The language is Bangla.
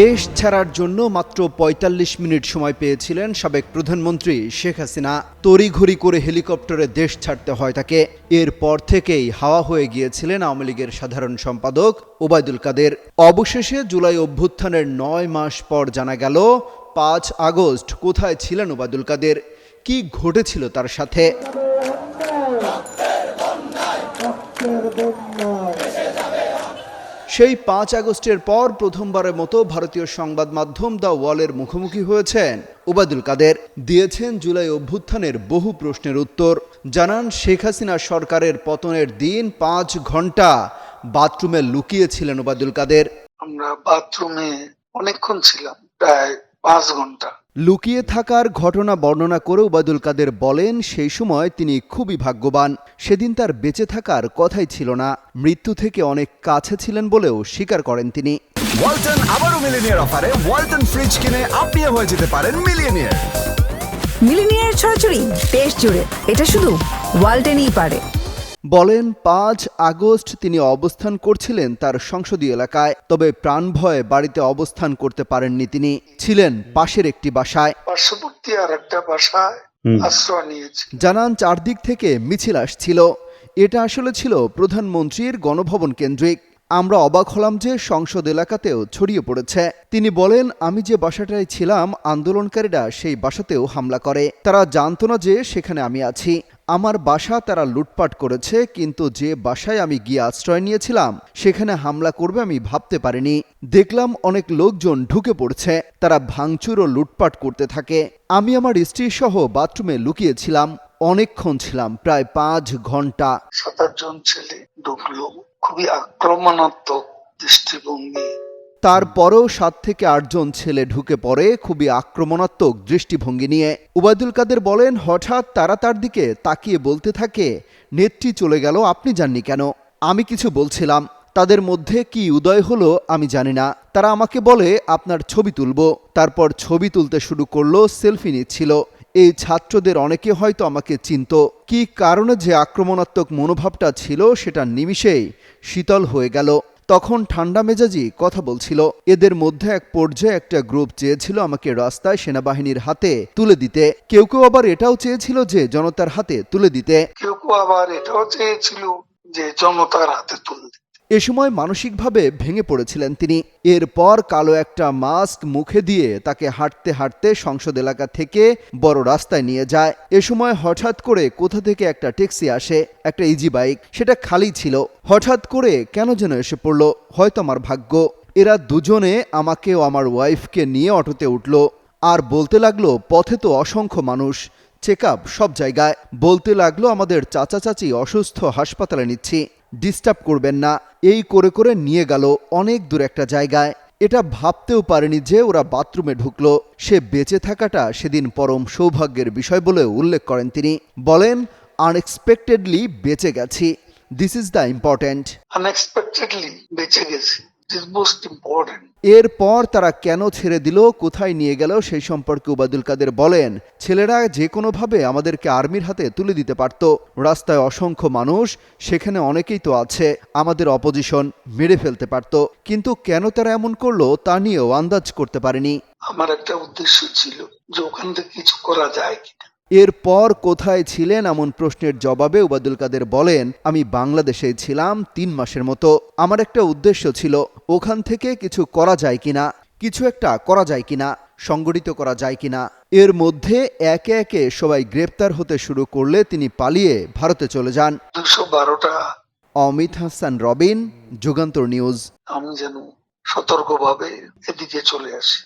দেশ ছাড়ার জন্য মাত্র ৪৫ মিনিট সময় পেয়েছিলেন সাবেক প্রধানমন্ত্রী শেখ হাসিনা। তড়িঘড়ি করে হেলিকপ্টারে দেশ ছাড়তে হয় তাকে। এরপর থেকেই হাওয়া হয়ে গিয়েছিলেন আওয়ামী লীগের সাধারণ সম্পাদক ওবায়দুল কাদের। অবশেষে জুলাই অভ্যুত্থানের নয় মাস পর জানা গেল, পাঁচ আগস্ট কোথায় ছিলেন ওবায়দুল কাদের? কি ঘটেছিল তার সাথে? সেই পাঁচ আগস্টের পর প্রথমবারের মতো ভারতীয় সংবাদ মাধ্যম দ্য ওয়ালের মুখোমুখি হয়েছেন। ওবায়দুল কাদের দিয়েছেন জুলাই অভ্যুত্থানের বহু প্রশ্নের উত্তর। জানান, শেখ হাসিনা সরকারের পতনের দিন পাঁচ ঘণ্টা বাথরুমে লুকিয়েছিলেন ওবায়দুল কাদের। আমরা বাথরুমে অনেকক্ষণ ছিলাম, প্রায় পাঁচ ঘণ্টা। লুকিয়ে থাকার ঘটনা বর্ণনা করে ওবায়দুল কাদের বলেন সেই সময় তিনি খুবই ভাগ্যবান। সেদিন তার বেঁচে থাকার কথাই ছিল না। মৃত্যু থেকে অনেক কাছে ছিলেন বলেও স্বীকার করেন তিনি। ওয়ালটন আবারও মিলিনিয়ার অফারে। ওয়ালটন ফ্রিজ কিনে আপনিও হয়ে যেতে পারেন মিলিয়নিয়ার মিলিনিয়ার ছড়াছড়ি দেশ জুড়ে। এটা শুধু ওয়ালটেনই পারে। বলেন পাঁচ আগস্ট তিনি অবস্থান করছিলেন তার সংসদীয় এলাকায় তবে প্রাণ ভয়ে বাড়িতে অবস্থান করতে পারেননি তিনি। ছিলেন পাশের একটি বাসায়। পার্শ্ববর্তী আর একটা বাসায় আশ্রয় নিয়েছি। জানান চারদিক থেকে মিছিল আসছিল। এটা আসলে ছিল প্রধানমন্ত্রীর গণভবন কেন্দ্রিক। আমরা অবাক হলাম যে সংসদ এলাকাতেও ছড়িয়ে পড়েছে। তিনি বলেন আমি যে বাসাটায় ছিলাম আন্দোলনকারীরা সেই বাসাতেও হামলা করে। তারা জানতো না যে সেখানে আমি আছি। আমার বাসা তারা লুটপাট করেছে, কিন্তু যে বাসায় আমি গিয়ে আশ্রয় নিয়েছিলাম, সেখানে হামলা করবে আমি ভাবতে পারিনি। দেখলাম অনেক লোকজন ঢুকে পড়ছে, তারা ভাঙচুর ও লুটপাট করতে থাকে। আমি আমার স্ত্রী সহ বাথরুমে লুকিয়েছিলাম, অনেকক্ষণ ছিলাম, প্রায় পাঁচ ঘণ্টা। সাত আটজন ছেলে ঢুকলো, খুবই আক্রমণাত্মক দৃষ্টিভঙ্গি। তারপরেও সাত থেকে আটজন ছেলে ঢুকে পড়ে খুবই আক্রমণাত্মক দৃষ্টিভঙ্গি নিয়ে। উবায়দুল কাদের বলেন, হঠাৎ তারা তার দিকে তাকিয়ে বলতে থাকে, নেত্রী চলে গেল, আপনি জাননি কেন? আমি কিছু বলছিলাম। তাদের মধ্যে কি উদয় হলো, আমি জানি না। তারা আমাকে বলে, আপনার ছবি তুলব। তারপর ছবি তুলতে শুরু করল, সেলফি নিচ্ছিল। এই ছাত্রদের অনেকে হয়তো আমাকে চিনত। কি কারণে যে আক্রমণাত্মক মনোভাবটা ছিল, সেটা নিমিষেই শীতল হয়ে গেল। তখন ঠান্ডা মেজাজি কথা বলছিল। এদের মধ্যে এক পর্যায়ে একটা গ্রুপ চেয়েছিল আমাকে রাস্তায় সেনাবাহিনীর হাতে তুলে দিতে। কেউ কেউ আবার এটাও চেয়েছিল যে জনতার হাতে তুলে দিতে। কেউ কেউ আবার এটাও চেয়েছিল যে জনতার হাতে তুলতে এ সময় মানসিকভাবে ভেঙে পড়েছিলেন তিনি। এরপর কালো একটা মাস্ক মুখে দিয়ে তাকে হাঁটতে হাঁটতে সংসদ এলাকা থেকে বড় রাস্তায় নিয়ে যায়। এ সময় হঠাৎ করে কোথা থেকে একটা ট্যাক্সি আসে, একটা ইজি বাইক, সেটা খালি ছিল। হঠাৎ করে কেন যেন এসে পড়ল, হয়তো আমার ভাগ্য। এরা দুজনে আমাকে ও আমার ওয়াইফকে নিয়ে অটোতে উঠল। আর বলতে লাগল, পথে তো অসংখ্য মানুষ, চেকআপ সব জায়গায়। বলতে লাগল, আমাদের চাচা চাচি অসুস্থ, হাসপাতালে নিচ্ছি। ডিস্টার্ব করবেন না। এই করে করে নিয়ে গেল অনেক দূর একটা জায়গায়। এটা ভাবতেও পারেনি যে ওরা বাথরুমে ঢুকল। সে বেঁচে থাকাটা সেদিন পরম সৌভাগ্যের বিষয় বলে উল্লেখ করেন তিনি। বলেন আনএক্সপেক্টেডলি বেঁচে গেছি। This is the important unexpectedly বেঁচে গেছি। দিস মোস্ট ইম্পর্টেন্ট এরপর তারা কেন ছেড়ে দিল, কোথায় নিয়ে গেল, সেই সম্পর্কে উবাদুল কাদের বলেন, ছেলেরা যে কোনোভাবে আমাদেরকে আর্মির হাতে তুলে দিতে পারত। রাস্তায় অসংখ্য মানুষ, সেখানে অনেকেই তো আছে, আমাদের অপোজিশন মেরে ফেলতে পারত। কিন্তু কেন তারা এমন করল, তা নিয়েও আন্দাজ করতে পারেনি। আমার একটা উদ্দেশ্য ছিল যে ওখান থেকে কিছু করা যায় কিনা। এরপর কোথায় ছিলেন এমন প্রশ্নের জবাবে উবাদুল কাদের বলেন আমি বাংলাদেশে ছিলাম তিন মাসের মতো। আমার একটা উদ্দেশ্য ছিল ওখান থেকে কিছু করা যায় কিনা কিছু একটা করা যায় কিনা সংগঠিত করা যায় কিনা। এর মধ্যে একে একে সবাই গ্রেপ্তার হতে শুরু করলে তিনি পালিয়ে ভারতে চলে যান। দুশো বারোটা অমিত হাসান রবিন যুগান্তর নিউজ। আমি যেন সতর্কভাবে এদিকে চলে আসি।